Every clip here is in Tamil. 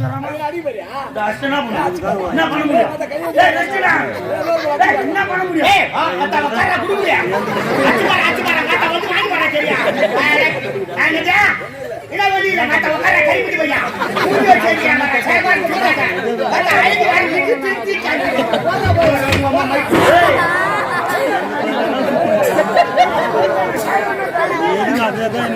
அடிச்சுக்கிறான் அடிபடியா இந்த என்ன பண்ண முடியும் என்ன பண்ண முடியும் ஏய், ஆ, உட்கார, கைப்பிடி வையா. குடுக்குறியா, சரியா? நான் சாப்பாடு கொடுக்குறேன். அத்தா, அழுத்தி வாங்கி திருத்தி, திருத்தி காமிக்கிறேன். எதுக்கு அதுதான்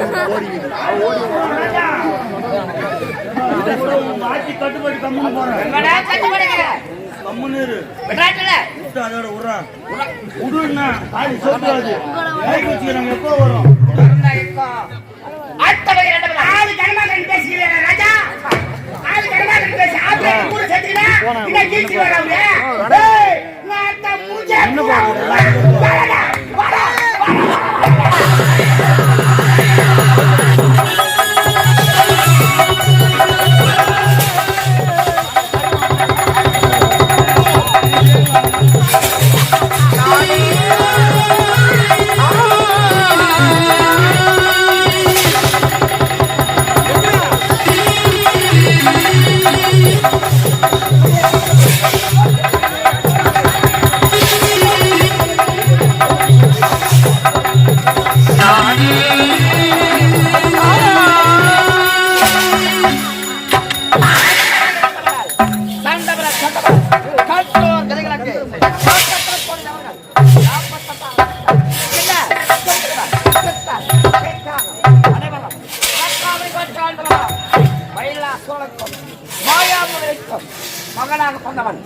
எனக்கு ஓடிக்குது. இதை கூட உன் மாட்டி கட்டுப்பட்டு கம்முன்னு போறேன் என்னடா கட்டுப்படுகிற? கம்முன்னு இரு விட்றாச்சுல? விட்டு அதோட விட்றா விடுன்னா காலி சொல்றாது கைக்கு வச்சுக்கிறாங்க எப்போ வரும் அடுத்தவங்க ரெண்டு மக்காவை மயிலா சோழக்கும் மாயாமுறைக்கும் மகனாக கொண்டவன்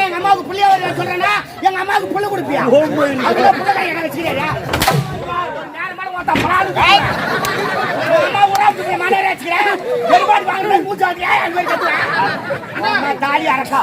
எங்க அம்மாவுக்கு புள்ளிய வர சொல்றேன்னா எங்க அம்மாவுக்கு புள்ள கொடுப்பியா அதுல புள்ள எனக்கு என்ன வச்சுக்கிறியா நேரமான ஓட்ட பாரு உங்க அம்மா உடம்பு மனைவி வச்சுக்கிறேன் எருமாடு வாங்குறது மூச்சாதியா எங்க போய் கத்துறேன் தாலி அரக்கா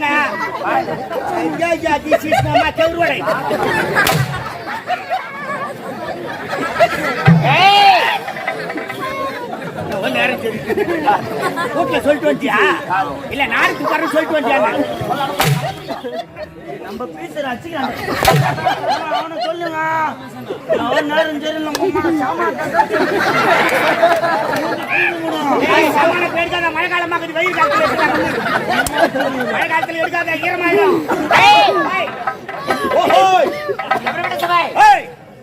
சொன்னுங்க ஐயா, மாமா சொல்லிட்டு வந்துட்டியா இல்ல நாளைக்கு வர சொல்லிட்டு வந்துட்டியா நம்ம பேசுற அச்சுக்கிறாங்க அவனை சொல்லுங்க அவன் நேரம் மழை காலமாக்குது வெயில் காலத்துல. மழை காலத்துல எடுக்காத ஈரமாயிடும்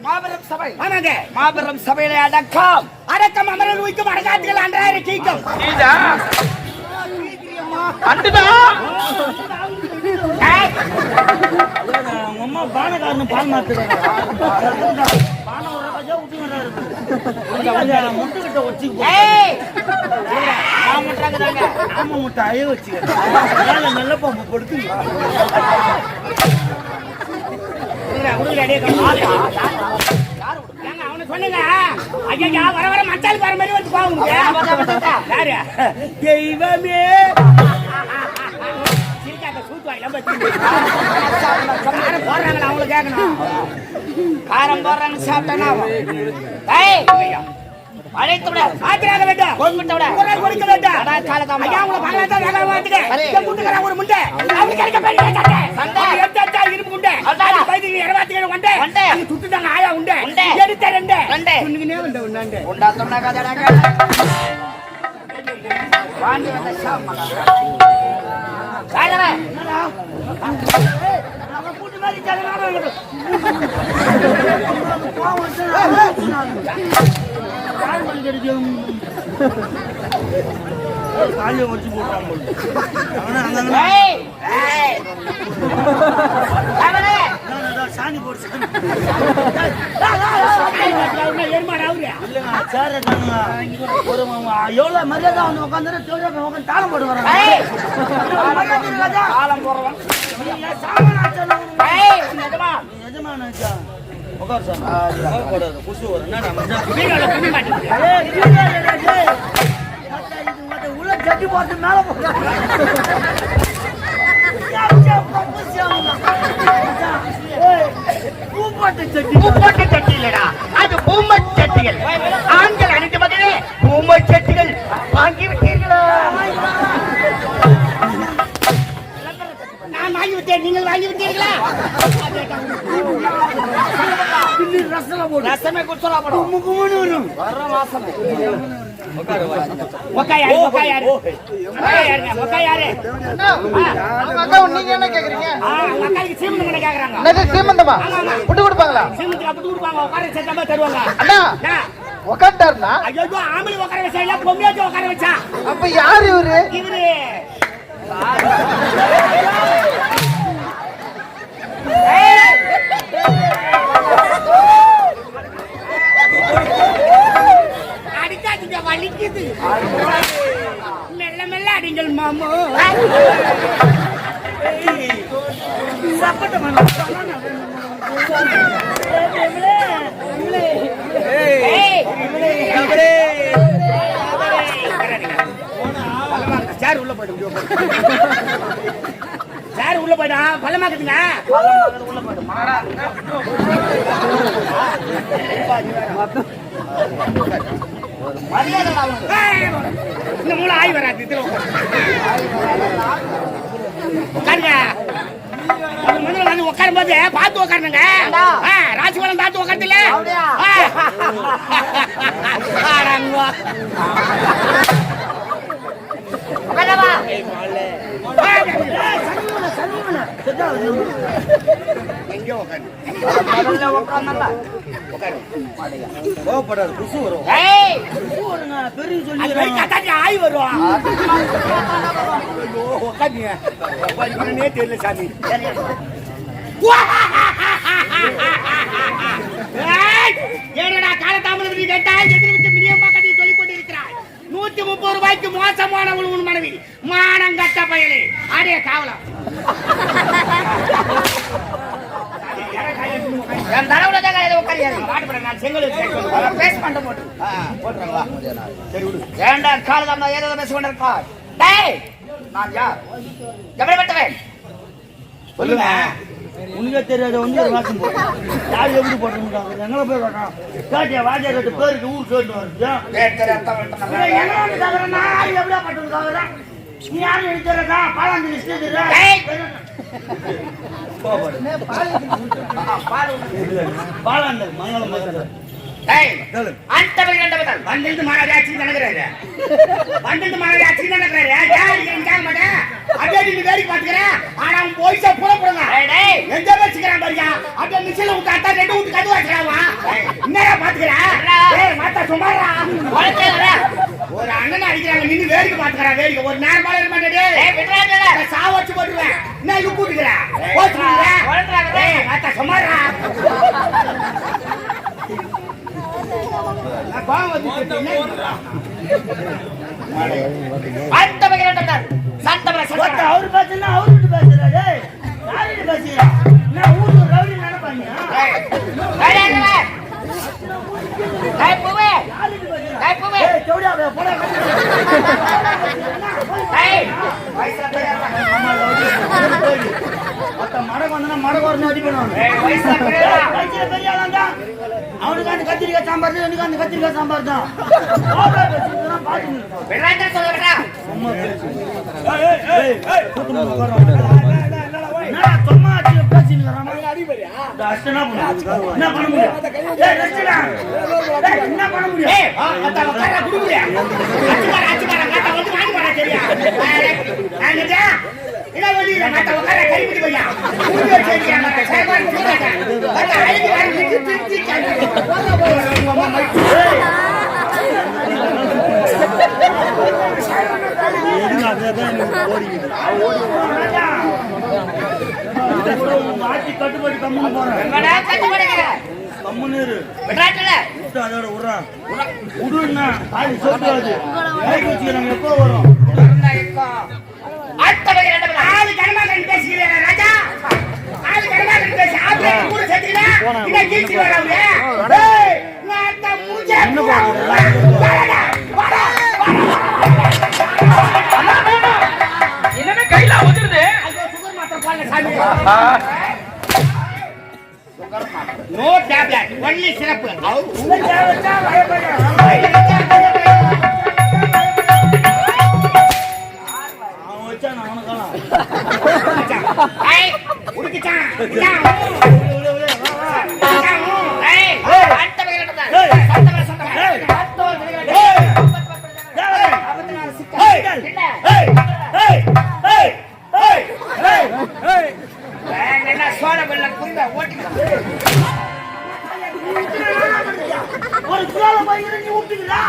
மாபெரும் சபை. ஆமாங்க. மாபெரும் சபையில அடக்கம். அடக்கம் அமரல் உயிக்கும் அடக்காத்துகள் அன்றாயிரம் கீக்கும் ஏய், அவங்க அம்மா பானக்காரனு பால் ஒரு கிட்ட வச்சுக்கோ ஏய். அய வச்சுக்கிறேன் நல்ல பாம்பு வர வர பாவம் தெய்வமே சிரிக்காத, சூத்து போடுறாங்களா அவங்கள கேட்கணும் காரம் போடுறாங்க சாப்பிட்டானா அழைத்து விட வேண்டும் கொண்டு விட குரல் கொடுக்க வேண்டும் ஐயா உங்களை பார்க்கலாம் தான் வேலை வாட்டுங்க என் முட்டுக்காரன் ஒரு முண்டை. அவனுக்கு கிடைக்க போய் கேட்டாங்க சண்டை. எடுத்தாச்சா? இரு அதான். அது பைத்தியம் இருபத்தி ஏழு கொண்டே கொண்டே. அங்க சுட்டுட்டாங்க. ஆயா உண்டே உண்டே. எடுத்த ரெண்டே. ரெண்டே. உன்னுக்குனே உண்டே உண்டாண்டே உண்டா சொன்னா கதடாங்க வாங்கி வந்த சாமான் காயவே நம்ம கூட்டு மாதிரி ஜனநாயகம் இருக்கட்டும். கோவம் காலியை வச்சு ஏதோ சாணி போட்டு எவ்வளவு மரியாதை வந்து உட்காந்து தாளம் போட்டு? ஏய். நிஜமா நீ எஜமான்? உட்காரு சாமி. போடாத, குசு வரும். என்னடா மச்சான்? வீடியோல பண்ணி மாட்டேங்குது ஏய், கீழே சேர்த்தாம தருவாங்க. அண்ணா அண்ணா, உக்காண்டாருனா ஐயோ ஆம்பளை உட்கார வச்சா இல்ல பொம்மையாச்சும் உட்கார வச்சா? அப்ப யாரு இவரு? இவரு. வலிக்குது. மெல்ல மெல்ல அடிங்கள் மாமோ. சார் மனம். ஏய், சேர் உள்ள போயிடும் சேர் உள்ள போயிடும் பள்ளமாக்குதுங்க ஏய், இந்த மூளை ஆய் வராது இதுல உட்காருங்க. முதல்ல வந்து உட்காரும் போது பார்த்து உட்காருங்க ராசிபலன் பார்த்து உட்காந்து இல்ல குசு வரும். ஏய் குசு பெரிய சொல்லி ஆய் வரும் உட்காந்துங்க தெரியல சாமி கேட்டால் எதிர்விட்டு மினியம்மா கட்டி சொல்லிக் கொண்டிருக்கிறாய் நூத்தி முப்பது ரூபாய்க்கு மோசமான உன் மனைவி மானம் கட்ட பயலே அடே காவலம் என் தடவுல தான் கையில உட்காரியாது பாட்டுப்பட நான் செங்கல் பேஸ் பண்ண போட்டு ஏண்டா காலதாமதா ஏதோ பேசி டேய் நான் யார்? எப்படிப்பட்டவன்? சொல்லுங்க. உனக்கே தெரியாத வந்து ஒரு வாசம் போடும் யார் எப்படி போட்டுருக்காங்க எங்களை போய் காட்டான் காட்டியா வாஜா கட்டு பேருக்கு ஊர் கேட்டு வருது. பேர். தெரியாத என்ன வந்து நான் யார் எப்படியா பட்டு நீ யாரும் எடுத்துறதா பாலாந்தி பாலாந்தர் மங்களம் மங்களம் டேய் கேளு. அந்த வந்திருந்து மாநகர ஆட்சி நடக்கிறாரு. வந்திருந்து மாநகர ஆட்சி நடக்கிறாரு. யார் எங்க மாட்டேன் அப்படியே நீங்க வேடிக்கை பாத்துக்கிறேன் ஆனா அவன் போய்ஸா புற போடுங்க டேய் டேய். எந்த வச்சுக்கிறான் பாருங்க. அப்படியே மிஷின்ல விட்டு அத்தா ரெண்டு விட்டு கது வச்சுக்கிறான் என்னடா பாத்துக்கிறேன் மாத்தா வளர்த்தேடா ஒரு அண்ணன் அடிக்கிறாங்க. நின்னு வேடிக்கை பாத்துக்கிறான் வேடிக்கை. ஒரு நேரம் மேல மாட்டேன் சா வச்சு போட்டுருவேன். என்ன இது கூட்டுக்கிறேன் மாத்தா சும்மாடா. ஒருத்த சந்த அவரு பேசுனா அவர்கிட்ட பேசுறாரு யார்கிட்ட பேசுறா நான் ஊருக்கு ரவுடி நினைப்பாங்க மடக்கு வந்தா மடக்கு வரணும் அடி பண்ணுவாங்க அவனுக்காண்டு கத்திரிக்காய் சாம்பார் தான் எனக்கு அந்த கத்திரிக்காய் சாம்பார் தான்? என்ன பண்ண முடியும் என்ன பண்ண முடியும் இட வண்டியில மாட்ட உட்கார கறிப்பிடி பையா? மூடி வச்சிருக்கியா மாட்ட சேவான் கொடுத்தாங்க வந்து ஆளு கனமாக்கன் பேசுகிறேன் என்ன கையில வந்துருது? நோ டேப்லெட் ஒன்லி சிறப்பு ஒரு கிலோ பயிரை நீ விட்டுங்களா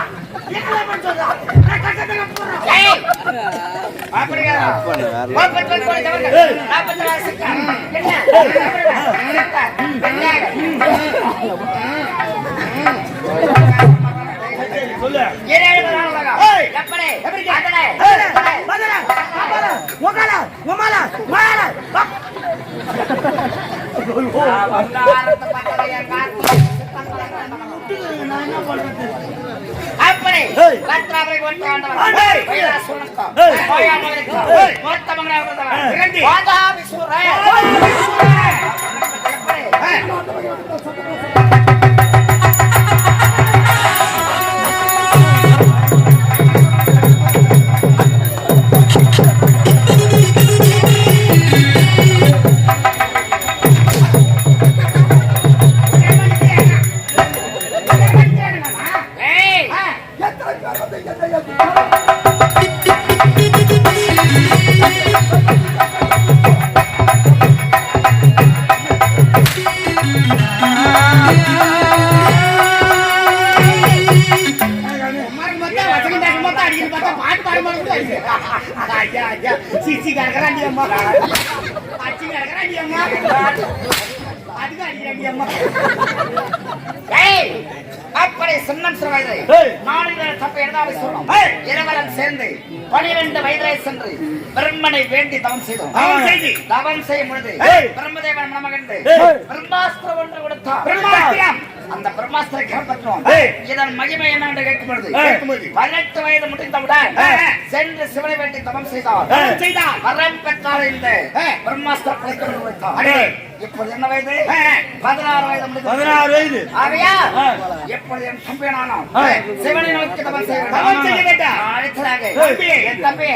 Wala! Wala! Wala! அப்படி. கர்த்தாவை கொண்டு ஆண்டவர் பார்த்தா வசனம் பேச பார்த்தா அடிக்கடி பார்த்தா பாட்டு பாட மாட்டேன் ஐயா ஐயா. சிச்சி கிடக்குறாண்டி அம்மா. அச்சி கிடக்குறாண்டி அம்மா. அதுக்கு அடிக்கிறாண்டி அம்மா. ஏய் அப்படி சின்னம் சிறு வயதை நாலு வேலை தப்ப எழுதாது சேர்ந்து பனிரெண்டு வயதிலே சென்று பிரம்மனை வேண்டி தவம் செய்தோம். தவம் செய்யும் பொழுது பிரம்மதேவன் மனமகன் பிரம்மாஸ்திரம் ஒன்று கொடுத்தான். பிரம்மாஸ்திரம். அந்த பிரம்மாஸ்திரை கைப்பற்றோம் ஏய். இதன் மகிமை என்ன என்று. பதினெட்டு வயது முடிந்தவுடன். சென்று சிவனை வேண்டி தவம் செய்தார். செய்தார் வரம் பெற்றார் இந்த வைத்தார் ஏய். இப்போது என்ன வயது பதினாறு வயது முடிந்து பதினாறு வயது ஆகையா. எப்பொழுது என் தம்பி நானும். சிவனை நோக்கி தவம் செய்ய. தவம் செய்ய. அழைத்ததாக ஏய். என் தம்பி.